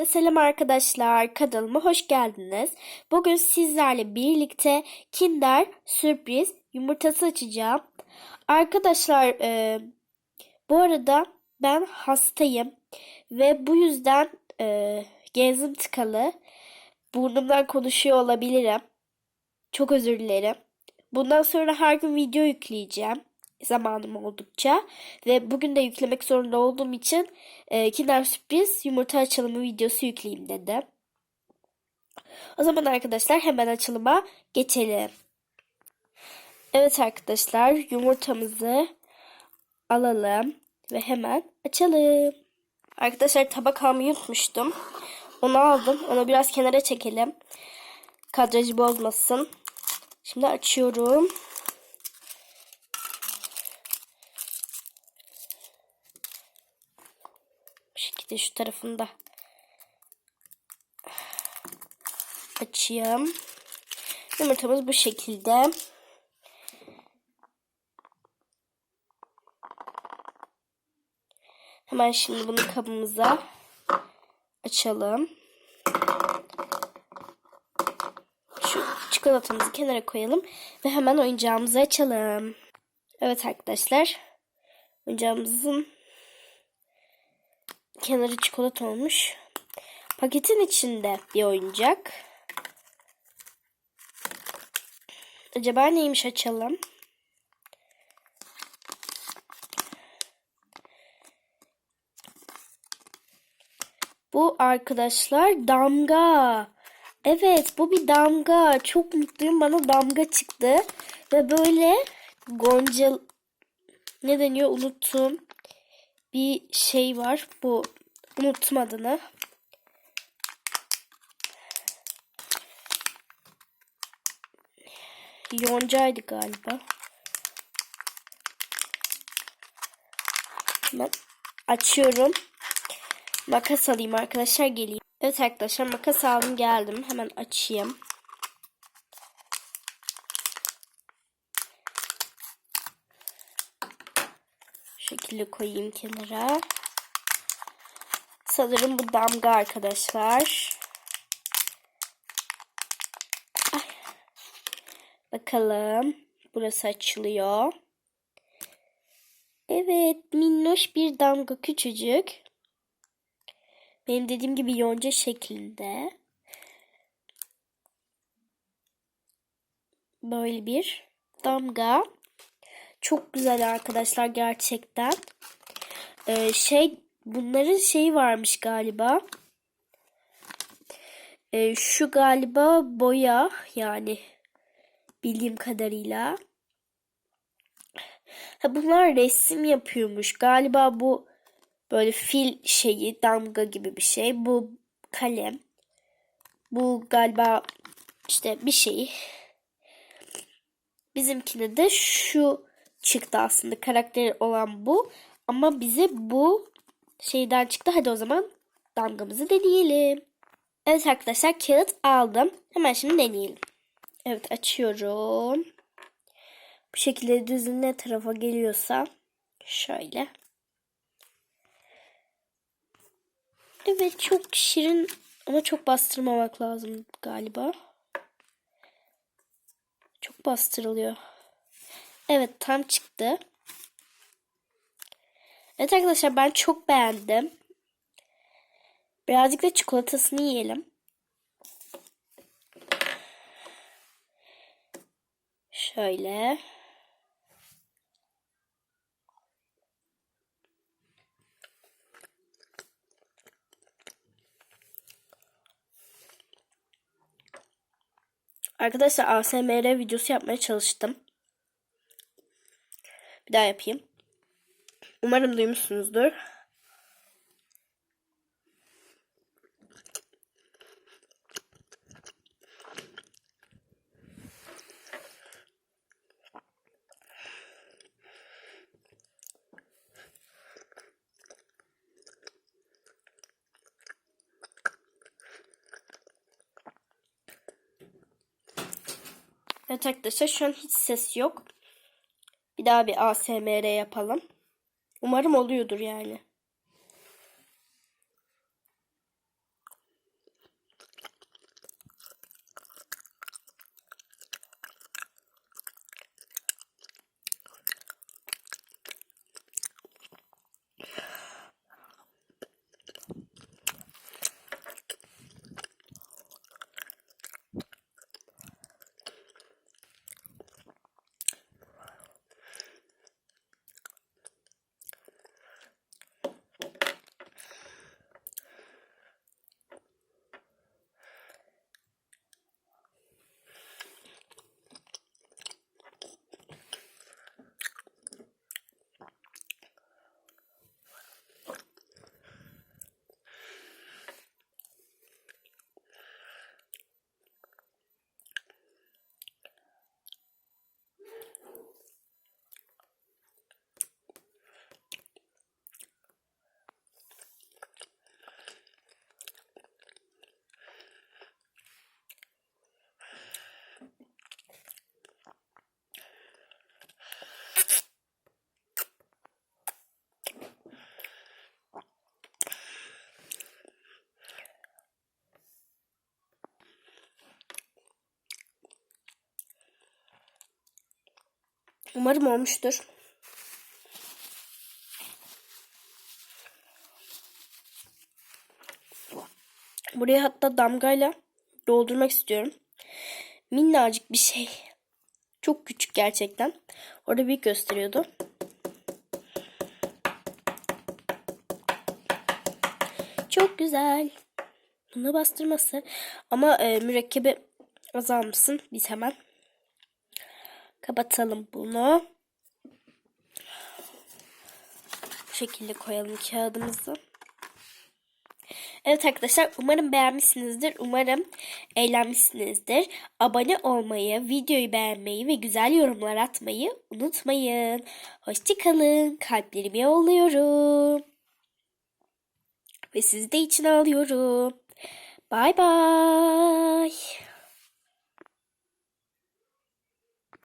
Hepinize selam arkadaşlar. Kanalıma hoş geldiniz. Bugün sizlerle birlikte Kinder sürpriz yumurtası açacağım. Arkadaşlar e, bu arada ben hastayım ve bu yüzden e, genzim tıkalı. Burnumdan konuşuyor olabilirim. Çok özür dilerim. Bundan sonra her gün video yükleyeceğim zamanım oldukça ve bugün de yüklemek zorunda olduğum için e, Kinder Sürpriz yumurta açılımı videosu yükleyeyim dedim. O zaman arkadaşlar hemen açılıma geçelim. Evet arkadaşlar yumurtamızı alalım ve hemen açalım. Arkadaşlar tabak almayı unutmuştum. Onu aldım. Onu biraz kenara çekelim. Kadrajı bozmasın. Şimdi açıyorum. Şekilde şu tarafında açayım. Yumurtamız bu şekilde. Hemen şimdi bunu kabımıza açalım. Şu çikolatamızı kenara koyalım ve hemen oyuncağımızı açalım. Evet arkadaşlar. Oyuncağımızın kenarı çikolata olmuş. Paketin içinde bir oyuncak. Acaba neymiş açalım. Bu arkadaşlar damga. Evet bu bir damga. Çok mutluyum bana damga çıktı. Ve böyle gonca ne deniyor unuttum. Bir şey var. Bu unuttum. Yoncaydı galiba. Ben açıyorum. Makas alayım arkadaşlar geleyim. Evet arkadaşlar makas aldım geldim. Hemen açayım. Şu şekilde koyayım kenara. Sanırım bu damga arkadaşlar. Ay. Bakalım. Burası açılıyor. Evet minnoş bir damga küçücük. Benim dediğim gibi yonca şeklinde. Böyle bir damga. Çok güzel arkadaşlar gerçekten. Ee, şey bunların şeyi varmış galiba. Ee, şu galiba boya yani bildiğim kadarıyla. Ha, bunlar resim yapıyormuş. Galiba bu böyle fil şeyi damga gibi bir şey. Bu kalem. Bu galiba işte bir şey. Bizimkine de şu çıktı aslında karakteri olan bu. Ama bize bu şeyden çıktı. Hadi o zaman damgamızı deneyelim. Evet arkadaşlar kağıt aldım. Hemen şimdi deneyelim. Evet açıyorum. Bu şekilde düzün ne tarafa geliyorsa şöyle. Evet çok şirin ama çok bastırmamak lazım galiba. Çok bastırılıyor. Evet tam çıktı. Evet arkadaşlar ben çok beğendim. Birazcık da çikolatasını yiyelim. Şöyle. Arkadaşlar ASMR videosu yapmaya çalıştım. Bir daha yapayım. Umarım duymuşsunuzdur. Evet arkadaşlar şu an hiç ses yok. Bir daha bir ASMR yapalım. Umarım oluyordur yani. Umarım olmuştur. Buraya hatta damgayla doldurmak istiyorum. Minnacık bir şey. Çok küçük gerçekten. Orada büyük gösteriyordu. Çok güzel. Buna bastırması. Ama e, mürekkebi azalmışsın. Biz hemen kapatalım bunu. Bu şekilde koyalım kağıdımızı. Evet arkadaşlar umarım beğenmişsinizdir. Umarım eğlenmişsinizdir. Abone olmayı, videoyu beğenmeyi ve güzel yorumlar atmayı unutmayın. Hoşçakalın. Kalplerimi yolluyorum. Ve sizi de içine alıyorum. Bay bay.